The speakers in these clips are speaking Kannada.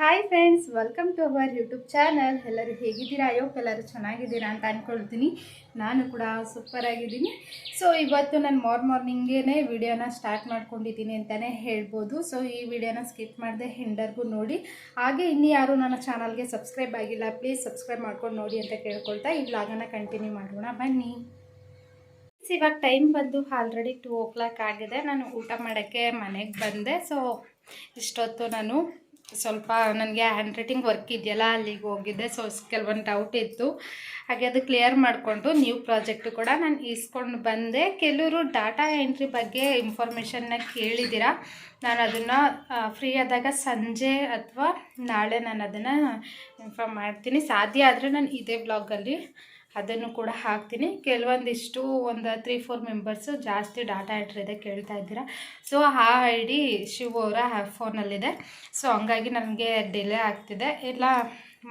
Hi friends welcome to our YouTube channel ಎಲ್ಲರೂ ಹೇಗಿದ್ದೀರಾ? ಅಯ್ಯೋ ಎಲ್ಲರೂ ಚೆನ್ನಾಗಿದ್ದೀರಾ ಅಂತ ಅಂದ್ಕೊಳ್ತೀನಿ ನಾನು ಕೂಡ ಸೂಪರ್ ಆಗಿದ್ದೀನಿ. ಸೊ ಇವತ್ತು ನಾನು ಮಾರ್ ಮಾರ್ನಿಂಗೇ ವಿಡಿಯೋನ ಸ್ಟಾರ್ಟ್ ಮಾಡ್ಕೊಂಡಿದ್ದೀನಿ ಅಂತಲೇ ಹೇಳ್ಬೋದು. ಸೊ ಈ ವಿಡಿಯೋನ ಸ್ಕಿಪ್ ಮಾಡಿದೆ ಹೆಂಡರ್ಗೂ ನೋಡಿ. ಹಾಗೆ ಇನ್ನು ಯಾರು ನನ್ನ ಚಾನಲ್ಗೆ ಸಬ್ಸ್ಕ್ರೈಬ್ ಆಗಿಲ್ಲ ಪ್ಲೀಸ್ ಸಬ್ಸ್ಕ್ರೈಬ್ ಮಾಡ್ಕೊಂಡು ನೋಡಿ ಅಂತ ಕೇಳ್ಕೊಳ್ತಾ ಈ ವ್ಲಾಗನ್ನು ಕಂಟಿನ್ಯೂ ಮಾಡೋಣ. ಬನ್ನಿ. ಇವಾಗ ಟೈಮ್ ಬಂದು ಆಲ್ರೆಡಿ ಟೂ ಓ ಕ್ಲಾಕ್ ಆಗಿದೆ. ನಾನು ಊಟ ಮಾಡೋಕ್ಕೆ ಮನೆಗೆ ಬಂದೆ. ಸೊ ಇಷ್ಟೊತ್ತು ನಾನು ಸ್ವಲ್ಪ ನನಗೆ ಹ್ಯಾಂಡ್ ರೈಟಿಂಗ್ ವರ್ಕ್ ಇದೆಯಲ್ಲ, ಅಲ್ಲಿಗೆ ಹೋಗಿದ್ದೆ. ಸೊ ಕೆಲವೊಂದು ಡೌಟ್ ಇತ್ತು. ಹಾಗೆ ಅದು ಕ್ಲಿಯರ್ ಮಾಡಿಕೊಂಡು ನ್ಯೂ ಪ್ರಾಜೆಕ್ಟು ಕೂಡ ನಾನು ಇಸ್ಕೊಂಡು ಬಂದೆ. ಕೆಲವರು ಡಾಟಾ ಎಂಟ್ರಿ ಬಗ್ಗೆ ಇನ್ಫಾರ್ಮೇಷನ್ನ ಕೇಳಿದ್ದೀರಾ ನಾನು ಅದನ್ನು ಫ್ರೀ ಆದಾಗ ಸಂಜೆ ಅಥವಾ ನಾಳೆ ನಾನು ಅದನ್ನು ಇನ್ಫಾರ್ಮ್ ಮಾಡ್ತೀನಿ. ಸಾಧ್ಯ ಆದರೆ ನಾನು ಇದೇ ಬ್ಲಾಗಲ್ಲಿ ಅದನ್ನು ಕೂಡ ಹಾಕ್ತೀನಿ. ಕೆಲವೊಂದಿಷ್ಟು ಒಂದು ತ್ರೀ ಫೋರ್ ಮೆಂಬರ್ಸು ಜಾಸ್ತಿ ಡಾಟಾ ಎಂಟ್ರಿ ಇದೆ ಕೇಳ್ತಾ ಇದ್ದೀರಾ. ಸೊ ಆ ಐ ಡಿ ಶಿವ ಅವರ ಫೋನಲ್ಲಿದೆ ಸೊ ಹಂಗಾಗಿ ನನಗೆ ಡಿಲೇ ಆಗ್ತಿದೆ. ಇಲ್ಲ,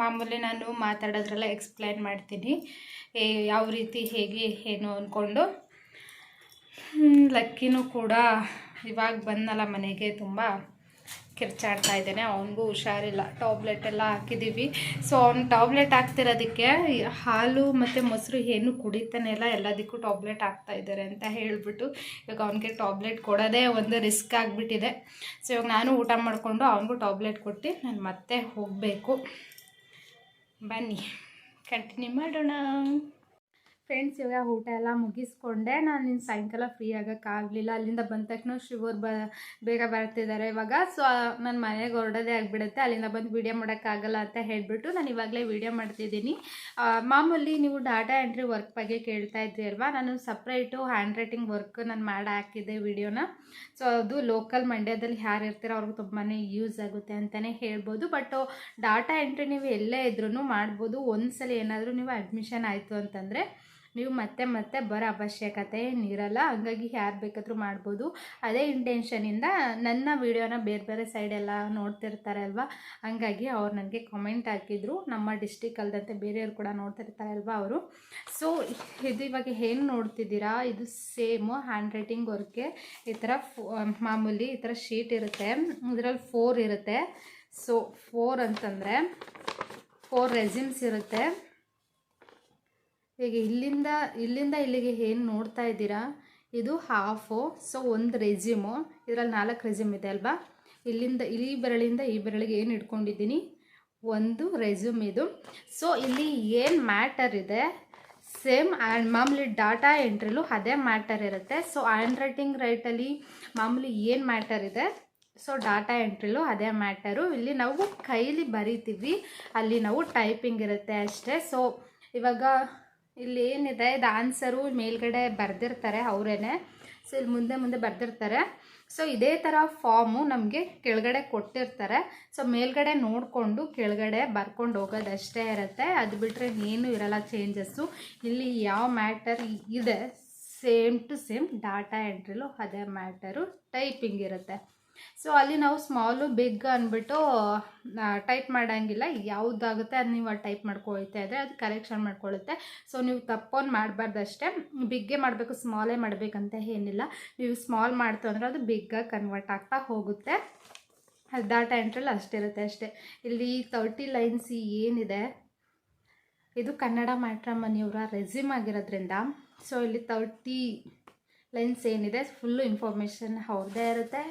ಮಾಮೂಲಿ ನಾನು ಮಾತಾಡೋದ್ರೆಲ್ಲ ಎಕ್ಸ್ಪ್ಲೈನ್ ಮಾಡ್ತೀನಿ. ಯಾವ ರೀತಿ, ಹೇಗೆ, ಏನು ಅಂದ್ಕೊಂಡು ಲಕ್ಕಿನೂ ಕೂಡ ಇವಾಗ ಬಂದಲ್ಲ ಮನೆಗೆ ತುಂಬ. ಕಿರ್ಚಾಡ್ತಾ ಇದ್ದಾನೆ. ಅವನಿಗೂ ಹುಷಾರಿಲ್ಲ. ಟಾಬ್ಲೆಟ್ ಎಲ್ಲ ಹಾಕಿದ್ದೀವಿ. ಸೊ ಅವ್ನು ಟಾಬ್ಲೆಟ್ ಹಾಕ್ತಿರೋದಕ್ಕೆ ಹಾಲು ಮತ್ತು ಮೊಸರು ಏನು ಕುಡಿತಾನೆ ಇಲ್ಲ. ಎಲ್ಲದಕ್ಕೂ ಟಾಬ್ಲೆಟ್ ಹಾಕ್ತಾ ಇದ್ದಾರೆ ಅಂತ ಹೇಳಿಬಿಟ್ಟು ಇವಾಗ ಅವನಿಗೆ ಟಾಬ್ಲೆಟ್ ಕೊಡೋದೇ ಒಂದು ರಿಸ್ಕ್ ಆಗಿಬಿಟ್ಟಿದೆ. ಸೊ ಇವಾಗ ನಾನು ಊಟ ಮಾಡಿಕೊಂಡು ಅವನಿಗೂ ಟಾಬ್ಲೆಟ್ ಕೊಟ್ಟು ನಾನು ಮತ್ತೆ ಹೋಗಬೇಕು. ಬನ್ನಿ. ಕಂಟಿನ್ಯೂ ಮಾಡೋಣ. ಫ್ರೆಂಡ್ಸ್ ಇವಾಗ ಊಟ ಎಲ್ಲ ಮುಗಿಸ್ಕೊಂಡೆ. ನಾನು ಇನ್ನು ಸಾಯಂಕಾಲ ಫ್ರೀ ಆಗೋಕ್ಕಾಗಲಿಲ್ಲ ಅಲ್ಲಿಂದ ಬಂದ ತಕ್ಷಣ ಶಿವರ್ ಬ, ಬೇಗ ಬರ್ತಿದ್ದಾರೆ ಇವಾಗ. ಸೊ ನನ್ನ ಮನೆಗೆ ಹೊರಡೋದೇ ಆಗಿಬಿಡುತ್ತೆ. ಅಲ್ಲಿಂದ ಬಂದು ವೀಡಿಯೋ ಮಾಡೋಕ್ಕಾಗಲ್ಲ ಅಂತ ಹೇಳಿಬಿಟ್ಟು ನಾನು ಇವಾಗಲೇ ವೀಡಿಯೋ ಮಾಡ್ತಿದ್ದೀನಿ. ಮಾಮೂಲಿ ನೀವು ಡಾಟಾ ಎಂಟ್ರಿ ವರ್ಕ್ ಬಗ್ಗೆ ಕೇಳ್ತಾ ಇದ್ರಿ ಅಲ್ವಾ ನಾನು ಸಪ್ರೇಟು ಹ್ಯಾಂಡ್ ರೈಟಿಂಗ್ ವರ್ಕ್ ನಾನು ಮಾಡಿ, ಹಾಕಿದ್ದೆ ವಿಡಿಯೋನ ಸೊ ಅದು ಲೋಕಲ್ ಮಂಡ್ಯದಲ್ಲಿ ಯಾರು ಇರ್ತೀರೋ ಅವ್ರಿಗೆ ತುಂಬಾ ಯೂಸ್ ಆಗುತ್ತೆ ಅಂತಲೇ ಹೇಳ್ಬೋದು. ಬಟ್ ಡಾಟಾ ಎಂಟ್ರಿ ನೀವು ಎಲ್ಲೇ ಇದ್ರೂ ಮಾಡ್ಬೋದು. ಒಂದ್ಸಲ ಏನಾದರೂ ನೀವು ಅಡ್ಮಿಷನ್ ಆಯಿತು ಅಂತಂದರೆ ನೀವು ಮತ್ತೆ ಮತ್ತೆ ಬರೋ ಅವಶ್ಯಕತೆ ಏನಿರಲ್ಲ ಹಂಗಾಗಿ ಯಾರು ಬೇಕಾದರೂ ಮಾಡ್ಬೋದು. ಅದೇ ಇಂಟೆನ್ಷನಿಂದ ನನ್ನ ವಿಡಿಯೋನ ಬೇರೆ ಬೇರೆ ಸೈಡೆಲ್ಲ ನೋಡ್ತಿರ್ತಾರೆ ಅಲ್ವಾ? ಹಂಗಾಗಿ ಅವ್ರು ನನಗೆ ಕಮೆಂಟ್ ಹಾಕಿದ್ರು. ನಮ್ಮ ಡಿಸ್ಟಿಕ್ ಅಲ್ಲದಂತೆ ಬೇರೆಯವ್ರು ಕೂಡ ನೋಡ್ತಿರ್ತಾರೆ ಅಲ್ವಾ ಅವರು? ಸೊ ಇದು ಇವಾಗ ಏನು ನೋಡ್ತಿದ್ದೀರಾ? ಇದು ಸೇಮು ಹ್ಯಾಂಡ್ ರೈಟಿಂಗ್ ವರ್ಕೆ ಈ ಥರ ಮಾಮೂಲಿ ಈ ಥರ ಶೀಟ್ ಇರುತ್ತೆ. ಇದರಲ್ಲಿ ಫೋರ್ ಇರುತ್ತೆ. ಸೊ ಫೋರ್ ಅಂತಂದರೆ ಫೋರ್ ರೆಸಿಮ್ಸ್ ಇರುತ್ತೆ. ಈಗ ಇಲ್ಲಿಂದ ಇಲ್ಲಿಂದ ಇಲ್ಲಿಗೆ ಏನು ನೋಡ್ತಾ ಇದ್ದೀರಾ? ಇದು ಹಾಫು ಸೊ ಒಂದು ರೆಸ್ಯೂಮು ಇದರಲ್ಲಿ ನಾಲ್ಕು ರೆಸ್ಯೂಮ್ ಇದೆ ಅಲ್ವಾ? ಇಲ್ಲಿಂದ, ಈ ಬೆರಳಿಂದ ಈ ಬೆರಳಿಗೆ ಏನು ಇಟ್ಕೊಂಡಿದ್ದೀನಿ? ಒಂದು ರೆಸ್ಯೂಮ್ ಇದು. ಸೊ ಇಲ್ಲಿ ಏನು ಮ್ಯಾಟರ್ ಇದೆ? ಸೇಮ್ ಆ್ಯಂಡ್ ಮಾಮೂಲಿ ಡಾಟಾ ಎಂಟ್ರಿಲು ಅದೇ ಮ್ಯಾಟರ್ ಇರುತ್ತೆ. ಸೊ ಹ್ಯಾಂಡ್ ರೈಟಿಂಗ್ ರೈಟಲ್ಲಿ ಮಾಮೂಲಿ ಏನು ಮ್ಯಾಟರ್ ಇದೆ? ಸೊ ಡಾಟಾ ಎಂಟ್ರಿಲು ಅದೇ ಮ್ಯಾಟರು ಇಲ್ಲಿ ನಾವು ಕೈಲಿ ಬರಿತೀವಿ. ಅಲ್ಲಿ ನಾವು ಟೈಪಿಂಗ್ ಇರುತ್ತೆ ಅಷ್ಟೇ. ಸೊ ಇವಾಗ ಇಲ್ಲಿ ಏನಿದೆ ಇದು ಆನ್ಸರು ಮೇಲ್ಗಡೆ ಬರೆದಿರ್ತಾರೆ, ಅವರೇನೆ. ಸೊ ಇಲ್ಲಿ ಮುಂದೆ ಮುಂದೆ ಬರೆದಿರ್ತಾರೆ. ಸೊ ಇದೇ ಥರ ಫಾರ್ಮು ನಮಗೆ ಕೆಳಗಡೆ ಕೊಟ್ಟಿರ್ತಾರೆ. ಸೊ ಮೇಲ್ಗಡೆ ನೋಡಿಕೊಂಡು ಕೆಳಗಡೆ ಬರ್ಕೊಂಡು ಹೋಗೋದಷ್ಟೇ ಇರುತ್ತೆ. ಅದು ಬಿಟ್ಟರೆ ಏನೂ ಇರಲ್ಲ ಚೇಂಜಸ್ಸು ಇಲ್ಲಿ ಯಾವ ಮ್ಯಾಟರ್ ಇದೆ ಸೇಮ್ ಟು ಸೇಮ್ ಡಾಟಾ ಎಂಟ್ರಿಲು ಅದೇ ಮ್ಯಾಟರು ಟೈಪಿಂಗ್ ಇರುತ್ತೆ. ಸೊ ಅಲ್ಲಿ ನಾವು ಸ್ಮಾಲು ಬಿಗ್ ಅಂದ್ಬಿಟ್ಟು ಟೈಪ್ ಮಾಡೋಂಗಿಲ್ಲ. ಯಾವುದಾಗುತ್ತೆ ಅದು ನೀವು ಟೈಪ್ ಮಾಡ್ಕೊಳ್ತಾ ಇದ್ದರೆ ಅದು ಕರೆಕ್ಷನ್ ಮಾಡ್ಕೊಳ್ಳುತ್ತೆ ಸೊ ನೀವು ತಪ್ಪೊಂದು ಮಾಡಬಾರ್ದು ಅಷ್ಟೇ. ಬಿಗ್ಗೆ ಮಾಡಬೇಕು ಸ್ಮಾಲೇ ಮಾಡಬೇಕಂತ ಏನಿಲ್ಲ. ನೀವು ಸ್ಮಾಲ್ ಮಾಡ್ತು ಅಂದರೆ ಅದು ಬಿಗ್ಗಾಗಿ ಕನ್ವರ್ಟ್ ಆಗ್ತಾ ಹೋಗುತ್ತೆ. ಅದು ಡಾಟಾ ಎಂಟ್ರಲ್ಲಿ ಅಷ್ಟಿರುತ್ತೆ ಅಷ್ಟೇ. ಇಲ್ಲಿ ತರ್ಟಿ ಲೈನ್ಸ್ ಏನಿದೆ? ಇದು ಕನ್ನಡ ಮ್ಯಾಟ್ರಮನಿಯವರ ರೆಸ್ಯೂಮ್ ಆಗಿರೋದ್ರಿಂದ. ಸೊ ಇಲ್ಲಿ ತರ್ಟಿ ಲೈನ್ಸ್ ಏನಿದೆ? ಫುಲ್ಲು ಇನ್ಫಾರ್ಮೇಷನ್ ಅವ್ರದ್ದೇ ಇರುತ್ತೆ.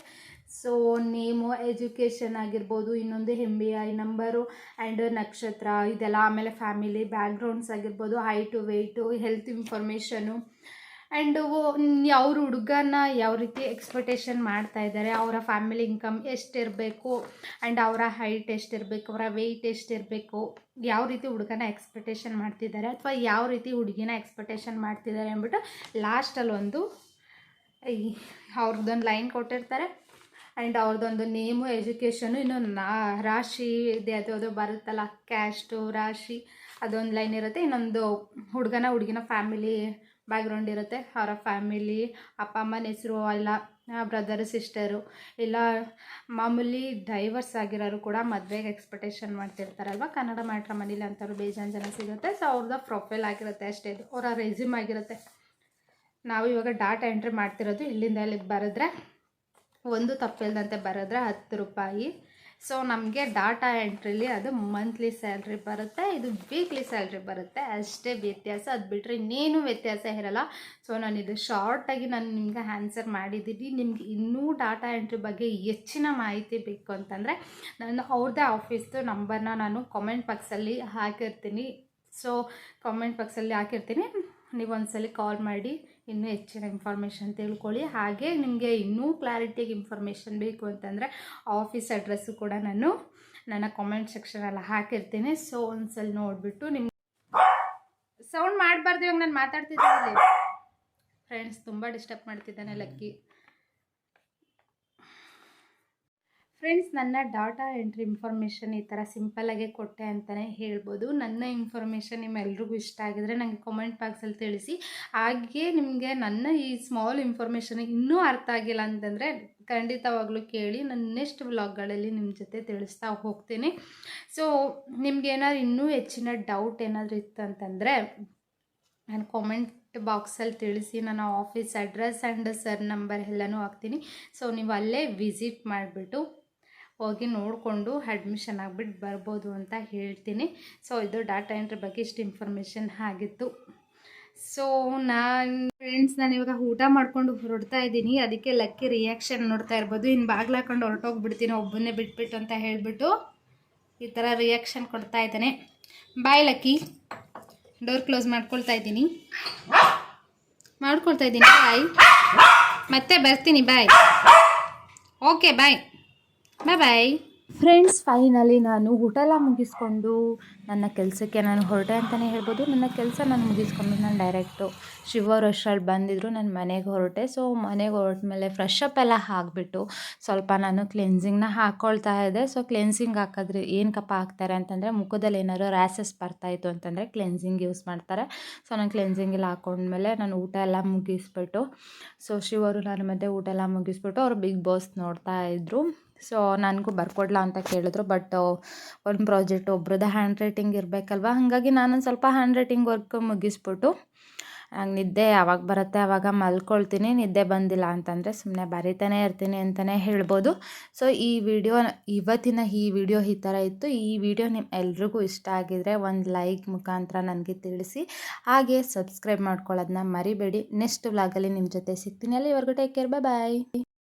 ಸೊ ನೇಮು ಎಜುಕೇಷನ್ ಆಗಿರ್ಬೋದು, ಇನ್ನೊಂದು M B I number and ನಕ್ಷತ್ರ, ಇದೆಲ್ಲ ಆಮೇಲೆ ಫ್ಯಾಮಿಲಿ ಬ್ಯಾಕ್ಗ್ರೌಂಡ್ಸ್ ಆಗಿರ್ಬೋದು height weight health information and ಅವ್ರ ಹುಡುಗನ ಯಾವ ರೀತಿ ಎಕ್ಸ್ಪೆಕ್ಟೇಷನ್ ಮಾಡ್ತಾ ಇದ್ದಾರೆ ಅವರ ಫ್ಯಾಮಿಲಿ ಇನ್ಕಮ್ ಎಷ್ಟಿರಬೇಕು ಆ್ಯಂಡ್ ಅವರ ಹೈಟ್ ಎಷ್ಟಿರಬೇಕು, ಅವರ ವೆಯ್ಟ್ ಎಷ್ಟಿರಬೇಕು, ಯಾವ ರೀತಿ ಹುಡುಗನ ಎಕ್ಸ್ಪೆಕ್ಟೇಷನ್ ಮಾಡ್ತಿದ್ದಾರೆ ಅಥವಾ ಯಾವ ರೀತಿ ಹುಡುಗಿನ ಎಕ್ಸ್ಪೆಕ್ಟೇಷನ್ ಮಾಡ್ತಿದ್ದಾರೆ ಅಂದ್ಬಿಟ್ಟು ಲಾಸ್ಟಲ್ಲಿ ಒಂದು ಅವ್ರದ್ದೊಂದು ಲೈನ್ ಕೊಟ್ಟಿರ್ತಾರೆ. ಆ್ಯಂಡ್ ಅವ್ರದ್ದೊಂದು ನೇಮು ಎಜುಕೇಷನು ಇನ್ನೊಂದು ನಾ, ರಾಶಿ ಇದೆ. ಅದು ಅದು ಬರುತ್ತಲ್ಲ ಕ್ಯಾಸ್ಟು ರಾಶಿ, ಅದೊಂದು ಲೈನ್ ಇರುತ್ತೆ. ಇನ್ನೊಂದು ಹುಡುಗನ, ಹುಡುಗಿನ ಫ್ಯಾಮಿಲಿ ಬ್ಯಾಕ್ಗ್ರೌಂಡ್ ಇರುತ್ತೆ. ಅವರ ಫ್ಯಾಮಿಲಿ ಅಪ್ಪ, ಅಮ್ಮನ ಹೆಸರು ಎಲ್ಲ ಬ್ರದರ್ ಸಿಸ್ಟರು ಇಲ್ಲ, ಮಾಮೂಲಿ ಡೈವರ್ಸ್ ಆಗಿರೋರು ಕೂಡ ಮದುವೆಗೆ ಎಕ್ಸ್ಪೆಕ್ಟೇಷನ್ ಮಾಡ್ತಿರ್ತಾರಲ್ವ? ಕನ್ನಡ ಮ್ಯಾಟ್ರ ಮನೇಲಿ ಅಂಥವ್ರು ಬೇಜಾನ್ ಜನ ಸಿಗುತ್ತೆ. ಸೊ ಅವ್ರದ್ದು ಪ್ರೊಫೈಲ್ ಆಗಿರುತ್ತೆ ಅಷ್ಟೇ. ಇದು ಅವರ ರೆಸ್ಯೂಮ್ ಆಗಿರುತ್ತೆ. ನಾವು ಇವಾಗ ಡಾಟಾ ಎಂಟ್ರಿ ಮಾಡ್ತಿರೋದು ಇಲ್ಲಿಂದ ಇಲ್ಲಿಗೆ ಬರೆದ್ರೆ ಒಂದು ತಪ್ಪಿಲ್ದಂತೆ ಬರೆದ್ರೆ ಹತ್ತು ರೂಪಾಯಿ. ಸೊ ನಮಗೆ ಡಾಟಾ ಎಂಟ್ರಿಲಿ ಅದು ಮಂತ್ಲಿ ಸ್ಯಾಲ್ರಿ ಬರುತ್ತೆ, ಇದು ವೀಕ್ಲಿ ಸ್ಯಾಲ್ರಿ ಬರುತ್ತೆ. ಅಷ್ಟೇ ವ್ಯತ್ಯಾಸ, ಅದು ಬಿಟ್ಟರೆ ಇನ್ನೇನು ವ್ಯತ್ಯಾಸ ಇರಲ್ಲ. ಸೊ ನಾನು ಇದು ಶಾರ್ಟಾಗಿ ನಾನು ನಿಮಗೆ ಆನ್ಸರ್ ಮಾಡಿದ್ದೀನಿ. ನಿಮ್ಗೆ ಇನ್ನೂ ಡಾಟಾ ಎಂಟ್ರಿ ಬಗ್ಗೆ ಹೆಚ್ಚಿನ ಮಾಹಿತಿ ಬೇಕು ಅಂತಂದರೆ, ನಾನು ಅವ್ರದ್ದೇ ಆಫೀಸ್ದು ನಂಬರ್ನ ನಾನು ಕಾಮೆಂಟ್ ಬಾಕ್ಸಲ್ಲಿ ಹಾಕಿರ್ತೀನಿ. ಸೊ ಕಾಮೆಂಟ್ ಬಾಕ್ಸಲ್ಲಿ ಹಾಕಿರ್ತೀನಿ. ನೀವು ಒಂದ್ಸಲಿ ಕಾಲ್ ಮಾಡಿ. ಇನ್ನೂ ಹೆಚ್ಚಿನ ಇನ್ಫಾರ್ಮೇಷನ್ ತಿಳ್ಕೊಳ್ಳಿ. ಹಾಗೆ ನಿಮಗೆ ಇನ್ನೂ ಕ್ಲಾರಿಟಿಯಾಗಿ ಇನ್ಫಾರ್ಮೇಷನ್ ಬೇಕು ಅಂತಂದರೆ ಆಫೀಸ್ ಅಡ್ರೆಸ್ಸು ಕೂಡ ನಾನು ನನ್ನ ಕಾಮೆಂಟ್ ಸೆಕ್ಷನಲ್ಲಿ ಹಾಕಿರ್ತೀನಿ. ಸೊ ಒಂದ್ಸಲ ನೋಡಿಬಿಟ್ಟು ನಿಮ್ಗೆ ಸೌಂಡ್ ಮಾಡಬಾರ್ದು ಇವಾಗ ನಾನು ಮಾತಾಡ್ತಿದ್ದೀನಿ. ಫ್ರೆಂಡ್ಸ್ ತುಂಬ ಡಿಸ್ಟರ್ಬ್ ಮಾಡ್ತಿದ್ದಾನೆ ಲಕ್ಕಿ. ಫ್ರೆಂಡ್ಸ್ ನನ್ನ ಡಾಟಾ ಎಂಟ್ರಿ ಇನ್ಫಾರ್ಮೇಷನ್ ಈ ಥರ ಸಿಂಪಲ್ಲಾಗೆ ಕೊಟ್ಟೆ ಅಂತಲೇ ಹೇಳ್ಬೋದು. ನನ್ನ ಇನ್ಫಾರ್ಮೇಷನ್ ನಿಮ್ಮೆಲ್ರಿಗೂ ಇಷ್ಟ ಆಗಿದ್ರೆ ನನಗೆ ಕಾಮೆಂಟ್ ಬಾಕ್ಸಲ್ಲಿ ತಿಳಿಸಿ. ಹಾಗೆ ನಿಮಗೆ ನನ್ನ ಈ ಸ್ಮಾಲ್ ಇನ್ಫಾರ್ಮೇಷನ್ ಇನ್ನೂ ಅರ್ಥ ಆಗಿಲ್ಲ ಅಂತಂದರೆ ಖಂಡಿತವಾಗ್ಲೂ ಕೇಳಿ ನನ್ನ ನೆಕ್ಸ್ಟ್ ವ್ಲಾಗ್ಗಳಲ್ಲಿ ನಿಮ್ಮ ಜೊತೆ ತಿಳಿಸ್ತಾ ಹೋಗ್ತೀನಿ. ಸೊ ನಿಮ್ಗೇನಾದ್ರು ಇನ್ನೂ ಹೆಚ್ಚಿನ ಡೌಟ್ ಏನಾದರೂ ಇತ್ತು ಅಂತಂದರೆ ನಾನು ಕಾಮೆಂಟ್ ಬಾಕ್ಸಲ್ಲಿ ತಿಳಿಸಿ ನನ್ನ office address and sir number ಎಲ್ಲನೂ ಹಾಕ್ತೀನಿ. ಸೊ ನೀವು ಅಲ್ಲೇ ವಿಸಿಟ್ ಮಾಡಿಬಿಟ್ಟು ಹೋಗಿ ನೋಡಿಕೊಂಡು ಅಡ್ಮಿಷನ್ ಆಗಿಬಿಟ್ಟು ಬರ್ಬೋದು ಅಂತ ಹೇಳ್ತೀನಿ. ಸೊ ಇದು ಡಾಟಾ ಎಂಟ್ರಿ ಬಗ್ಗೆ ಇಷ್ಟು ಇನ್ಫಾರ್ಮೇಷನ್ ಆಗಿತ್ತು. ಸೊ ನಾನು ಫ್ರೆಂಡ್ಸ್ ನಾನು ಇವಾಗ ಊಟ ಮಾಡ್ಕೊಂಡು ಹೊರಡ್ತಾ ಇದ್ದೀನಿ. ಅದಕ್ಕೆ ಲಕ್ಕಿ ರಿಯಾಕ್ಷನ್ ನೋಡ್ತಾ ಇರ್ಬೋದು. ಇನ್ನು ಬಾಗ್ಲು ಹಾಕೊಂಡು ಹೊರಟೋಗ್ಬಿಡ್ತೀನಿ. ಒಬ್ಬನ್ನೇ ಬಿಟ್ಬಿಟ್ಟು ಅಂತ ಹೇಳಿಬಿಟ್ಟು ಈ ಥರ ರಿಯಾಕ್ಷನ್ ಕೊಡ್ತಾ ಇದ್ದಾನೆ. ಬಾಯ್ ಲಕ್ಕಿ. ಡೋರ್ ಕ್ಲೋಸ್ ಮಾಡ್ಕೊಳ್ತಾ ಇದ್ದೀನಿ. ಮಾಡ್ಕೊಳ್ತಾ ಇದ್ದೀನಿ. ಬಾಯ್ ಮತ್ತೆ ಬರ್ತೀನಿ. Bye okay bye bye bye friends finally ನಾನು ಎಲ್ಲ ಮುಗಿಸ್ಕೊಂಡು ನನ್ನ ಕೆಲಸಕ್ಕೆ ನಾನು ಹೊರಟೆ ಅಂತಲೇ ಹೇಳ್ಬೋದು. ನನ್ನ ಕೆಲಸ ನಾನು ಮುಗಿಸ್ಕೊಂಡು ನಾನು ಡೈರೆಕ್ಟು ಶಿವ ರೆಸ್ಟೋರೆಂಟ್ ಬಂದಿದ್ದರು ನಾನು ಮನೆಗೆ ಹೊರಟೆ. ಸೊ ಮನೆಗೆ ಹೊರಟ ಮೇಲೆ ಫ್ರೆಶ್ ಅಪ್ ಎಲ್ಲ ಹಾಕಿಬಿಟ್ಟು ಸ್ವಲ್ಪ ನಾನು ಕ್ಲೆನ್ಸಿಂಗ್ನ ಹಾಕ್ಕೊಳ್ತಾ ಇದ್ದೆ. ಸೊ ಕ್ಲೆನ್ಸಿಂಗ್ ಹಾಕಿದ್ರೆ ಏನಕ್ಕಪ್ಪ ಹಾಕ್ತಾರೆ ಅಂತಂದರೆ ಮುಖದಲ್ಲಿ ಏನಾದ್ರು ರ್ಯಾಸಸ್ ಬರ್ತಾಯಿತ್ತು ಅಂತಂದರೆ ಕ್ಲೆನ್ಸಿಂಗ್ ಯೂಸ್ ಮಾಡ್ತಾರೆ. ಸೊ ನಾನು ಕ್ಲೆನ್ಸಿಂಗ್ ಎಲ್ಲ ಹಾಕೊಂಡ್ಮೇಲೆ ನಾನು ಊಟ ಎಲ್ಲ ಮುಗಿಸ್ಬಿಟ್ಟು ಸೊ ಶಿವರು ನಾನು ಮತ್ತೆ ಊಟ ಎಲ್ಲ ಮುಗಿಸ್ಬಿಟ್ಟು ಅವರು ಬಿಗ್ ಬಾಸ್ ನೋಡ್ತಾ ಇದ್ದರು ಸೊ ನನಗೂ ಬರ್ಕೊಡ್ಲಾ ಅಂತ ಕೇಳಿದ್ರು ಬಟ್ ಒಂದು ಪ್ರಾಜೆಕ್ಟ್ ಒಬ್ರದ್ದು ಹ್ಯಾಂಡ್ ರೈಟಿಂಗ್ ಇರಬೇಕಲ್ವ? ಹಾಗಾಗಿ ನಾನೊಂದು ಸ್ವಲ್ಪ ಹ್ಯಾಂಡ್ ರೈಟಿಂಗ್ ವರ್ಕ್ ಮುಗಿಸ್ಬಿಟ್ಟು, ನಂಗೆ ನಿದ್ದೆ ಯಾವಾಗ ಬರುತ್ತೆ ಆವಾಗ ಮಲ್ಕೊಳ್ತೀನಿ, ನಿದ್ದೆ ಬಂದಿಲ್ಲ ಅಂತಂದರೆ ಸುಮ್ಮನೆ ಬರಿತಾನೆ ಇರ್ತೀನಿ ಅಂತಲೇ ಹೇಳ್ಬೋದು. ಸೊ ಈ ವಿಡಿಯೋ ಇವತ್ತಿನ ಈ ವಿಡಿಯೋ ಈ ಥರ ಇತ್ತು. ಈ ವಿಡಿಯೋ ನಿಮ್ಮ ಎಲ್ರಿಗೂ ಇಷ್ಟ ಆಗಿದರೆ ಒಂದು ಲೈಕ್ ಮುಖಾಂತರ ನನಗೆ ತಿಳಿಸಿ. ಹಾಗೆ ಸಬ್ಸ್ಕ್ರೈಬ್ ಮಾಡ್ಕೊಳ್ಳೋದನ್ನ ಮರಿಬೇಡಿ. ನೆಕ್ಸ್ಟ್ ವ್ಲಾಗಲ್ಲಿ ನಿಮ್ಮ ಜೊತೆ ಸಿಗ್ತೀನಿ. ಅಲ್ಲಿವರೆಗೂ ಟೇಕ್ ಕೇರ್ ಬಾಯ್